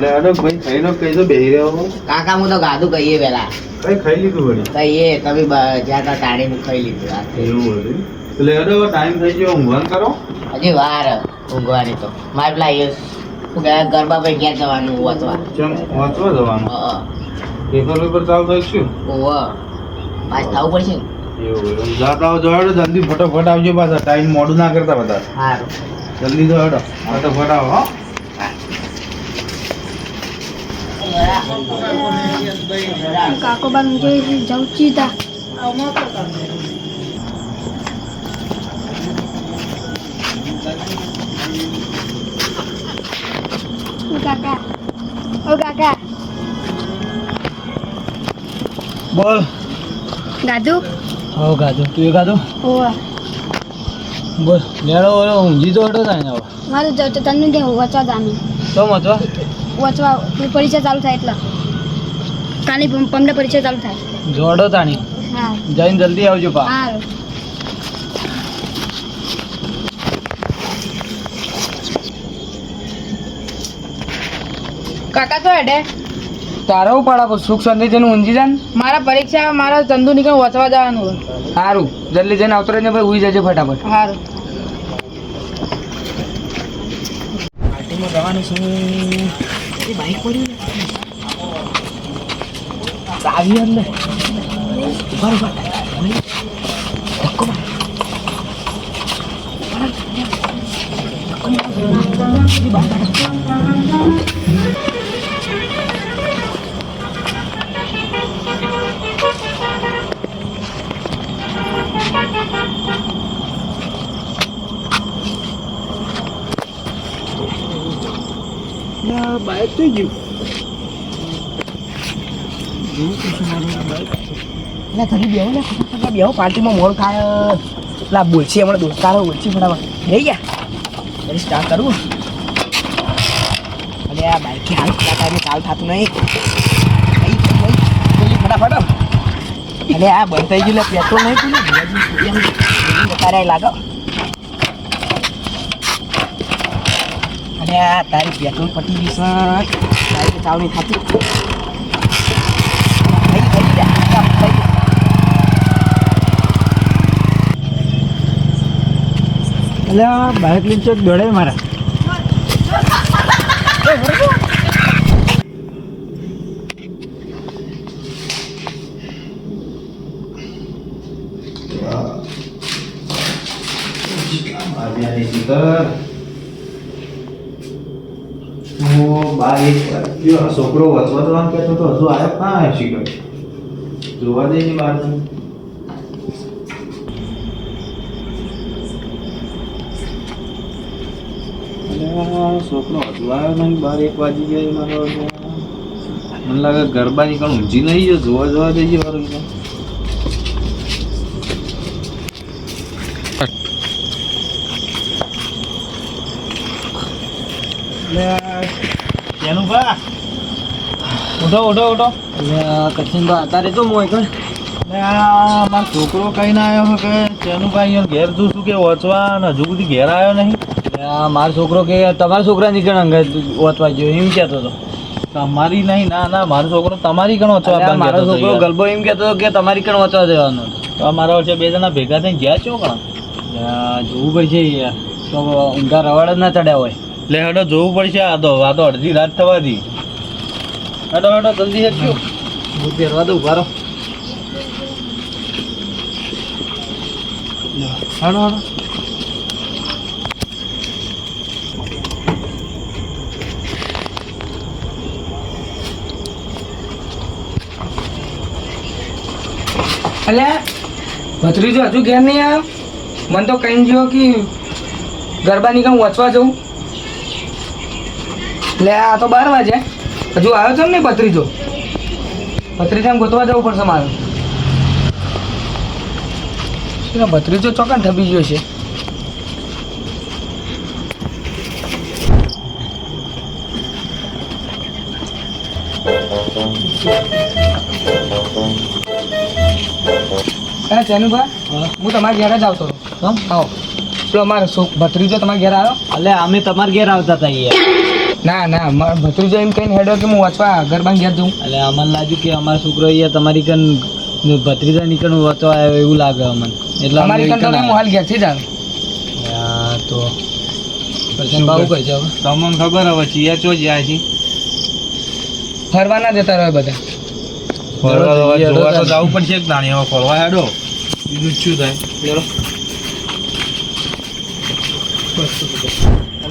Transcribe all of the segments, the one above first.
લે હેડો ભાઈ ખાઈનો કઈ તો બેહી રહ્યો કાકા હું તો ગાધું કહીએ પેલા કઈ ખાઈ લીધું વળી? કહીએ તમે જ્યાં જ્યાં ત્યાં તાળીને ખાઈ લીધું. એવું વળી? એટલે હેડો ટાઈમ થઈ ગયો ઊંઘવાન કરો. હજી વાર ઊંઘવાની તો. મારે પેલા એ ગરબા પર ક્યાં જવાનું વાંચવા ચમ વાંચવા જવાનું? હા પેપર પેપર ચાલતો શું ઓહો પાસ થવું પડશે ને? એવું એવું જાતા આવો જલ્દી ફટાફટ આવજો પાછા. ટાઈમ મોડું ના કરતા બધા સારું જલ્દી જો હેડો ફટાફટ આવો હો કાકો બાર જોઈ ચીતા ઓ કાકા. ઓ કાકા. બોલ. ગાધું? હો ગાધું. તું ગાધું? ઓવા બોલ. લેડો ઓલો ઊંઘી તો હટો થાય ને હવે. મારું જ તો તને કે વચવા ગામી તો મતવા વચવા પરીક્ષા ચાલુ થાય એટલે. કાલે પમને પરીક્ષા ચાલુ થાય. જોડો તાણી. હા. જઈને જલ્દી આવજો પા. હા. કાકા તો હેડે. તારો પાડા સુખ શાંતિ જઈને ઊંઘી જાય મારા પરીક્ષા મારા ચંદુ નીકળ વાંચવા જવાનું સારું જલ્દી જઈને આવતો રહીને ભાઈ ઉઈ જજે ફટાફટ. સારું પાર્ટીમાં જવાનું છે. એ બાઈક પડ્યું ને? ચાવી અંદર. ઊભા ઊભા. ધક્કો માર. બાઈક થઈ ગયું. એટલે ઘરે ને બેહો, પાર્ટીમાં મોડ ખાય. પેલા બોલછી હમણાં દોસ્તારો બોલશી ફટાફટ. જઈ ગયા. ફરી સ્ટાર્ટ કરવું અને આ બાઈકે હાલ ટાઈમે ચાલ થતું નહીં. ફટાફટ અને આ બંધ થઈ ગયું એટલે પેટ્રોલ નહીં પીલું એમ તારે લાગો. અને આ તારી પેટ્રોલ પટી ગઈ છે તારી તો ચાલુ નહીં થતું થઈ ગઈ, થઈ ગઈ, કામ થઈ ગયું. એટલે આ બાઈક લઈને ચોક દોડે મારા આવ્યાની શિખર હું બાર એક. છોકરો વચવા જવાનું કહેતો હતો હજુ આવ્યો ના આવ્યો શિખર જોવા દે ની વાત છોકરો હજુ આવ્યો નહીં બાર એક વાગી ગયા મારો મને લાગે ગરબા નીકળ ઊંઘી નહીં જો જોવા જોવા જઈએ મારું ઉઠો ઉઠો ઉઠો. બા અત્યારે તો મોય કર મારો છોકરો કઈ ના આવ્યો કે ચેનુભાઈ ઘેર તું શું કે વચવા ને હજુ સુધી ઘેર આવ્યો નહીં. મારો છોકરો કે તમારા છોકરા નીકળ અંગે વચવા ગયો એમ કહેતો હતો. તમારી નહીં ના ના મારો છોકરો તમારી કણ વચવા મારો છોકરો. ગલબો એમ કહેતો કે તમારી કણ વચવા દેવાનો તો મારા વચ્ચે બે જણા ભેગા થઈને ગયા છો કણ જોવું પછી યાર. તો ઊંઘા રવાડ જ ના ચડ્યા હોય. લે હેડો જોવું પડશે આ તો આ તો અડધી રાત થવાથી. હેડો હેડો જલ્દી હેડજો હું પહેરવા દઉં ઊભા રહો હેડો હેડો. અલ્યા ભત્રીજો હજુ ઘેર નહીં આવ્યો? મને તો કહીને જો કે ગરબાની કામ વચવા જવું. લે આ તો બાર વાગે. હજુ આવ્યો છો ને ભત્રીજો? ભત્રીજાને ગોતવા જવું પડશે મારે. ભત્રીજો ચોકન થબી ગયો છે? હા ચેનુભા હું. તમારા ઘેર જ આવતો હતો? આવો. પેલો અમારો ભત્રીજો તમારા ઘેર આવ્યો? એટલે અમે તમારા ઘેર આવતા હતા યાર ના ના મારો ભત્રીજો એમ કહીને હેડો કે હું વાંચવા ગરબા ગયા જઉં. એટલે અમને લાગ્યું કે અમારા છોકરો અહીંયા તમારી કન ભત્રીજા નીકળ વાંચવા આવ્યો એવું લાગે અમને. એટલે અમારી કન તમે હું હાલ ઘેરથી જ આવ્યો તો બાબુ કહે છે તમને ખબર હવે ચિયા ચો જાય છે? ફરવાના જતા રહે બધા. જોવા તો જવું પડશે એક દાણી હવે ફરવા હેડો. બીજું શું થાય?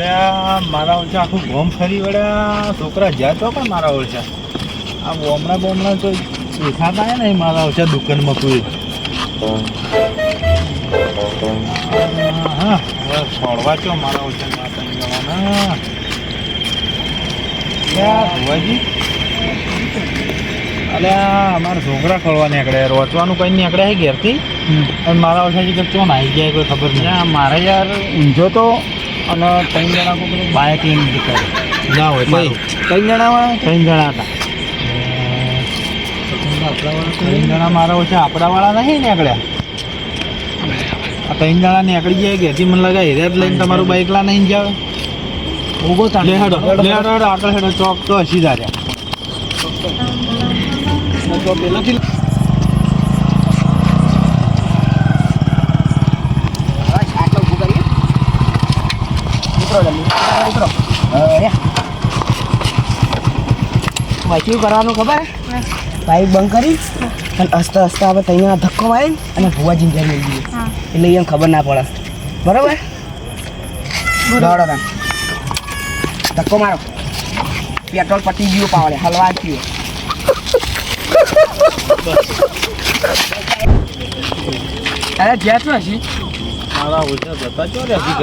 અરે મારા ઓછા આખું ગોમ ફરી વળ્યા. છોકરા જ્યાં તો પણ મારા ઓછા આ બોમણા બોમણા તો દેખાતા ને મારા ઓછા દુકાનમાં કોઈ. હા ફરવા ચો મારા ઓછા માતા જવાના. ક્યાં ભુવાજી. અલે અમારા છોકરા ખોલવા નીકળે રોચવાનું કઈ નીકળે છે ઘેરથી? અને મારા ઓછા જે ચો નાઈ ગયા કોઈ ખબર નહીં. મારે યાર ઊંઝો તો અને ત્રણ જણા કોઈ બાઇક લઈને નીકળે ના હોય ભાઈ, ત્રણ જણામાં ત્રણ જણા હતા. ત્રણ જણા મારા ઓછા આપણાવાળા નહીં નીકળ્યા. આ ત્રણ જણા નીકળી ગયા ઘેરથી મને લાગે હેરિયા જ લઈને તમારું બાઇક લા નહીં જાવ? ઊભો લે હેડો હેડો હેડો આગળ હેડો ચોક તો હસી જાર્યા તો પેલાથી હવે આટલો ઊભું કરીએ ઉતરો જલ્દી ઉતરો અરે વાંચ્યું કરવાનું ખબર બાઈક બંધ કરી. અને હસતા હસતા આપણે ત્યાં ધક્કો મારી અને ભુવાજી ઘેર લઈ જઈએ એટલે એમ ખબર ના પડે. બરાબર દોડો તમે ધક્કો મારો. પેટ્રોલ પટી ગયું પાવડે હલવા ગયું અરે જ્યાં તો હજી મારા ઓછા જતા છો રે હજી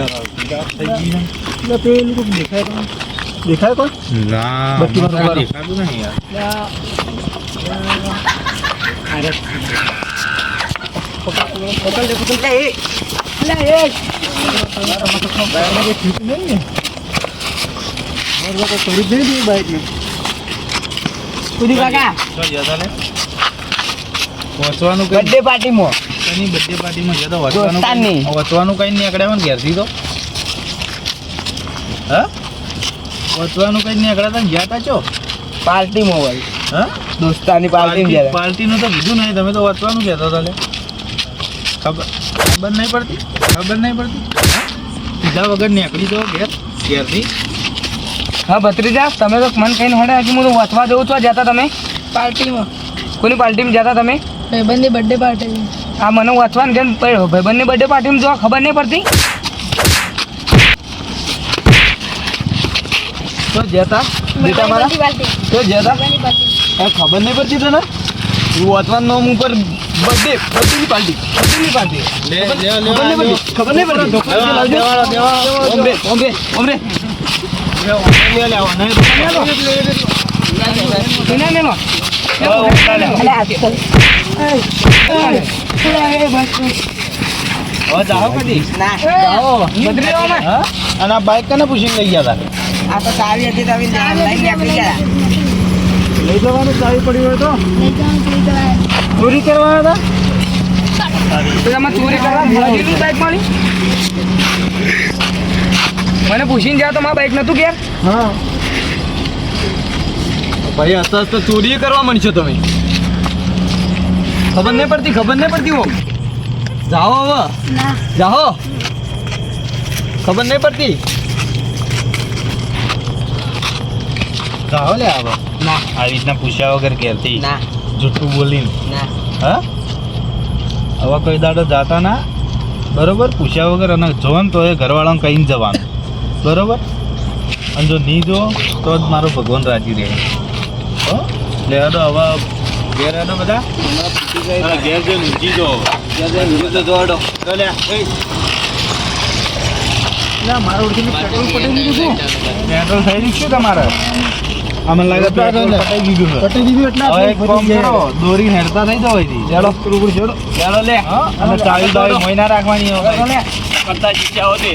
ઘર થઈ ને એટલે પેલું કોક દેખાય તો દેખાય કોઈ ના બત્તી વાળું. દેખાતું નહીં યાર પકડ દે પકડ દે એ કુદી કાકા તો જતા ને વચવાનું કઈ બર્થડે પાર્ટીમાં એની બર્થડે પાર્ટીમાં જતો વચવાનું વચવાનું કઈ નીકળ્યા ને ઘેરથી તો હા વચવાનું કઈ નીકળ્યા હતા ગયા તા ચો પાર્ટીમાં હોય. હા? દોસ્તાની પાર્ટીમાં પાર્ટી જ્યારે. પાર્ટીનું તો કીધું નહીં તમે તો વચવાનું કહેતો હતા લે. ખબર ખબર નહીં પડતી? ખબર નહીં પડતી? કીધા વગર નીકળી જાઓ ઘેર ઘેરથી. હા ભત્રીજા તમે તો મન કહીને હડે હજી હું તો વાંચવા જઉં છું જતા તમે? પાર્ટીમાં. કોની પાર્ટીમાં જતા તમે? ભાઈબંધની બર્થડે પાર્ટી આ મને વાંચવાનું જેમ પડ્યો? ભાઈબંધની બર્થડે પાર્ટીમાં જોવા ખબર નહીં પડતી? તો જતા બેટા મારા તો જતા? એ ખબર નહીં પડતી તને? તું વાંચવાનું નામ ઉપર બર્થડે બર્થડેની પાર્ટી બર્થડેની પાર્ટી ખબર નહીં પડતી? ખબર નહીં પડતી? ઓમરે ઓમ રે વિના લેનો હવે જાઓ કદી? ના. ભત્રીજા અમે હા? અને આ બાઇક કને પૂછીને લઈ ગયા આ તો ચાવી હતી તમે લઈ જવાનું ચાવી પડી હોય તો? લઈ જવાનું ચોરી કરવા ભુવાજીનું બાઈક મળી? મને પૂછીને જાવ તો મારા બાઈક નતું ઘેર? હા. ભાઈ હસતા હસતા ચોરી કરવા માંડશો તમે. ખબર નહીં પડતી ખબર નહીં પડતી હો જાઓ હવે. જાઓ. ખબર નહીં પડતી? જાઓ લે આવો. ના. આવી રીતના પૂછ્યા વગર ઘેરથી. ના. જૂઠું બોલીને. ના. હા? આવા કોઈ દાડો જાતા ના? બરોબર? પૂછ્યા વગર અને જો ને તો એ ઘરવાળાને કહીને જવાનું. બરોબર? અને જો નહીં જો તો જ મારો ભગવાન રાજી રહે. હો? લે હેડો હવે ઘેર હેડો બધા. ઘેર જઈને ઊંચી જો પેટ્રોલ પટી ગયું પેટ્રોલ થઈ રહ્યું શું? તમારે. આમને લાગે પટાઈ ગયું છે. પટી દીધું એટલે હવે એક કામ કરો દોરી હેરતા થઈ જવાય અહીંથી ચાલો. કુરકુર છોડો ચાલો લે. અને ચાવી બાવી મોઈ ના રાખવાની હવે કરતા શીખ્યા હોતે